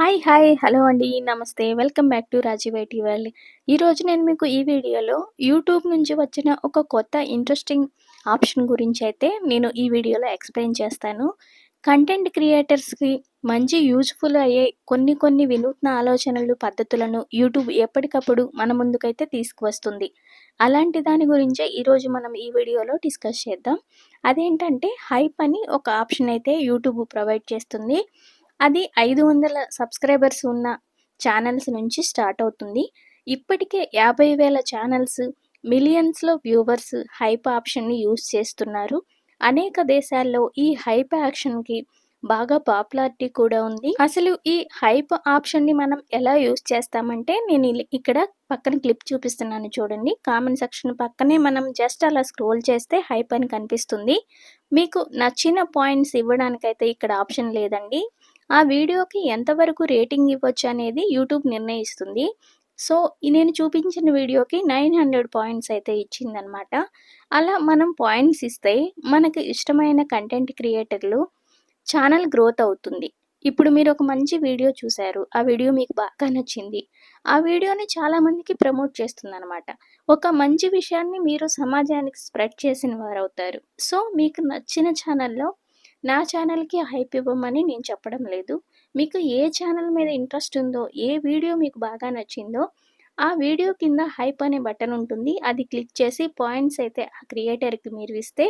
Hi hi. Hello అండి. నమస్తే. Welcome back to రాజీవైటీ వరల్డ్. ఈరోజు నేను మీకు ఈ వీడియోలో యూట్యూబ్ నుంచి వచ్చిన ఒక కొత్త ఇంట్రెస్టింగ్ ఆప్షన్ గురించి అయితే నేను ఈ వీడియోలో ఎక్స్ప్లెయిన్ చేస్తాను. కంటెంట్ క్రియేటర్స్కి మంచి యూజ్ఫుల్ అయ్యే కొన్ని కొన్ని వినూత్న ఆలోచనలు పద్ధతులను యూట్యూబ్ ఎప్పటికప్పుడు మన ముందుకైతే తీసుకువస్తుంది. అలాంటి దాని గురించే ఈరోజు మనం ఈ వీడియోలో డిస్కస్ చేద్దాం. అదేంటంటే హైప్ అని ఒక ఆప్షన్ అయితే యూట్యూబ్ ప్రొవైడ్ చేస్తుంది. అది ఐదు వందల సబ్స్క్రైబర్స్ ఉన్న ఛానల్స్ నుంచి స్టార్ట్ అవుతుంది. ఇప్పటికే యాభై వేల ఛానల్స్ మిలియన్స్లో వ్యూవర్స్ హైప్ ఆప్షన్ని యూజ్ చేస్తున్నారు. అనేక దేశాల్లో ఈ హైప్ యాక్షన్కి బాగా పాపులారిటీ కూడా ఉంది. అసలు ఈ హైప్ ఆప్షన్ని మనం ఎలా యూజ్ చేస్తామంటే నేను ఇక్కడ పక్కన క్లిప్ చూపిస్తున్నాను చూడండి. కామెంట్ సెక్షన్ పక్కనే మనం జస్ట్ అలా స్క్రోల్ చేస్తే హైప్ అని కనిపిస్తుంది. మీకు నచ్చిన పాయింట్స్ ఇవ్వడానికైతే ఇక్కడ ఆప్షన్ లేదండి. ఆ వీడియోకి ఎంతవరకు రేటింగ్ ఇవ్వచ్చు అనేది యూట్యూబ్ నిర్ణయిస్తుంది. సో నేను చూపించిన వీడియోకి నైన్ హండ్రెడ్ పాయింట్స్ అయితే ఇచ్చిందనమాట అలా మనం పాయింట్స్ ఇస్తే మనకు ఇష్టమైన కంటెంట్ క్రియేటర్లు ఛానల్ గ్రోత్ అవుతుంది. ఇప్పుడు మీరు ఒక మంచి వీడియో చూశారు. ఆ వీడియో మీకు బాగా నచ్చింది. ఆ వీడియోని చాలామందికి ప్రమోట్ చేస్తుంది అనమాట ఒక మంచి విషయాన్ని మీరు సమాజానికి స్ప్రెడ్ చేసిన వారు అవుతారు సో మీకు నచ్చిన ఛానల్లో నా ఛానల్కి హైప్ ఇవ్వమని నేను చెప్పడం లేదు. మీకు ఏ ఛానల్ మీద ఇంట్రెస్ట్ ఉందో ఏ వీడియో మీకు బాగా నచ్చిందో ఆ వీడియో కింద హైప్ అనే బటన్ ఉంటుంది. అది క్లిక్ చేసి పాయింట్స్ అయితే ఆ క్రియేటర్కి మీరు ఇస్తే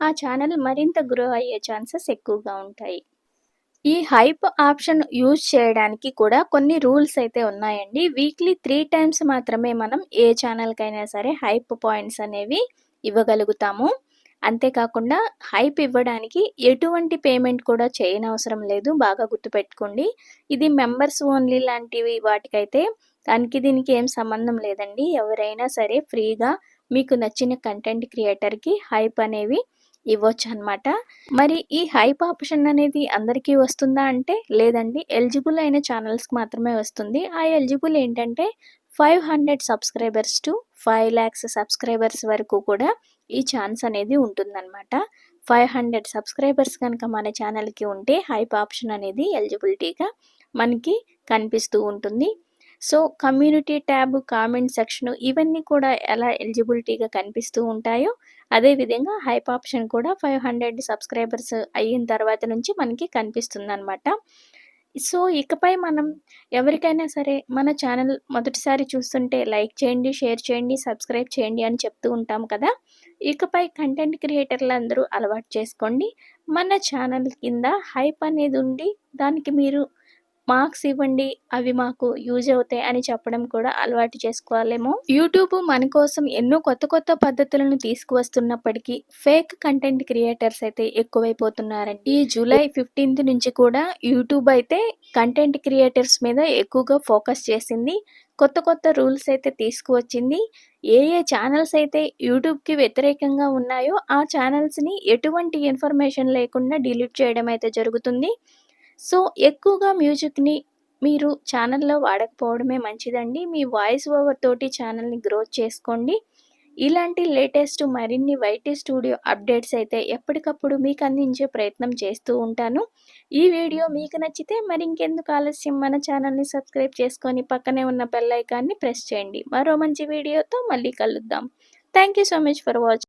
ఆ ఛానల్ మరింత గ్రో అయ్యే ఛాన్సెస్ ఎక్కువగా ఉంటాయి. ఈ హైప్ ఆప్షన్ యూజ్ చేయడానికి కూడా కొన్ని రూల్స్ అయితే ఉన్నాయండి. వీక్లీ త్రీ టైమ్స్ మాత్రమే మనం ఏ ఛానల్కైనా సరే హైప్ పాయింట్స్ అనేవి ఇవ్వగలుగుతాము. అంతేకాకుండా హైప్ ఇవ్వడానికి ఎటువంటి పేమెంట్ కూడా చేయనవసరం లేదు. బాగా గుర్తుపెట్టుకోండి. ఇది మెంబర్స్ ఓన్లీ లాంటివి వాటికైతే దానికి దీనికి ఏం సంబంధం లేదండి. ఎవరైనా సరే ఫ్రీగా మీకు నచ్చిన కంటెంట్ క్రియేటర్కి హైప్ అనేవి ఇవ్వచ్చు అనమాట మరి ఈ హైప్ ఆప్షన్ అనేది అందరికీ వస్తుందా అంటే లేదండి. ఎలిజిబుల్ అయిన ఛానల్స్కి మాత్రమే వస్తుంది. ఆ ఎలిజిబుల్ ఏంటంటే five hundred subscribers to five lakhs subscribers వరకు కూడా ఈ ఛాన్స్ అనేది ఉంటుందన్నమాట. ఫైవ్ హండ్రెడ్ సబ్స్క్రైబర్స్ కనుక మన ఛానల్కి ఉంటే హైప్ ఆప్షన్ అనేది ఎలిజిబిలిటీగా మనకి కనిపిస్తూ ఉంటుంది. So community tab comment section ఇవన్నీ కూడా ఎలా ఎలిజిబిలిటీగా కనిపిస్తూ ఉంటాయో అదేవిధంగా హైప్ ఆప్షన్ కూడా ఫైవ్ హండ్రెడ్ సబ్స్క్రైబర్స్ అయిన తర్వాత నుంచి మనకి కనిపిస్తుంది అనమాట సో ఇకపై మనం ఎవరికైనా సరే మన ఛానల్ మొదటిసారి చూస్తుంటే లైక్ చేయండి షేర్ చేయండి సబ్స్క్రైబ్ చేయండి అని చెప్తూ ఉంటాం కదా. ఇకపై కంటెంట్ క్రియేటర్లు అందరూ అలవాటు చేసుకోండి. మన ఛానల్ కింద హైప్ అనేది ఉండి దానికి మీరు మార్క్స్ ఇవ్వండి అవి మాకు యూజ్ అవుతాయి అని చెప్పడం కూడా అలవాటు చేసుకోవాలేమో. యూట్యూబ్ మన కోసం ఎన్నో కొత్త కొత్త పద్ధతులను తీసుకువస్తున్నప్పటికీ ఫేక్ కంటెంట్ క్రియేటర్స్ అయితే ఎక్కువైపోతున్నారండి. ఈ జూలై ఫిఫ్టీన్త్ నుంచి కూడా యూట్యూబ్ అయితే కంటెంట్ క్రియేటర్స్ మీద ఎక్కువగా ఫోకస్ చేసింది. కొత్త కొత్త రూల్స్ అయితే తీసుకువచ్చింది. ఏ ఏ ఛానల్స్ అయితే యూట్యూబ్కి వ్యతిరేకంగా ఉన్నాయో ఆ ఛానల్స్ని ఎటువంటి ఇన్ఫర్మేషన్ లేకుండా డిలీట్ చేయడం అయితే జరుగుతుంది. సో ఎక్కువగా మ్యూజిక్ని మీరు ఛానల్లో వాడకపోవడమే మంచిదండి. మీ వాయిస్ ఓవర్ తోటి ఛానల్ని గ్రోత్ చేసుకోండి. ఇలాంటి లేటెస్ట్ మరిన్ని వైటీ స్టూడియో అప్డేట్స్ అయితే ఎప్పటికప్పుడు మీకు అందించే ప్రయత్నం చేస్తూ ఉంటాను. ఈ వీడియో మీకు నచ్చితే మరి ఇంకెందుకు ఆలస్యం? మన ఛానల్ని సబ్స్క్రైబ్ చేసుకొని పక్కనే ఉన్న బెల్ ఐకాన్ని ప్రెస్ చేయండి. మరో మంచి వీడియోతో మళ్ళీ కలుద్దాం. Thank you so much for watching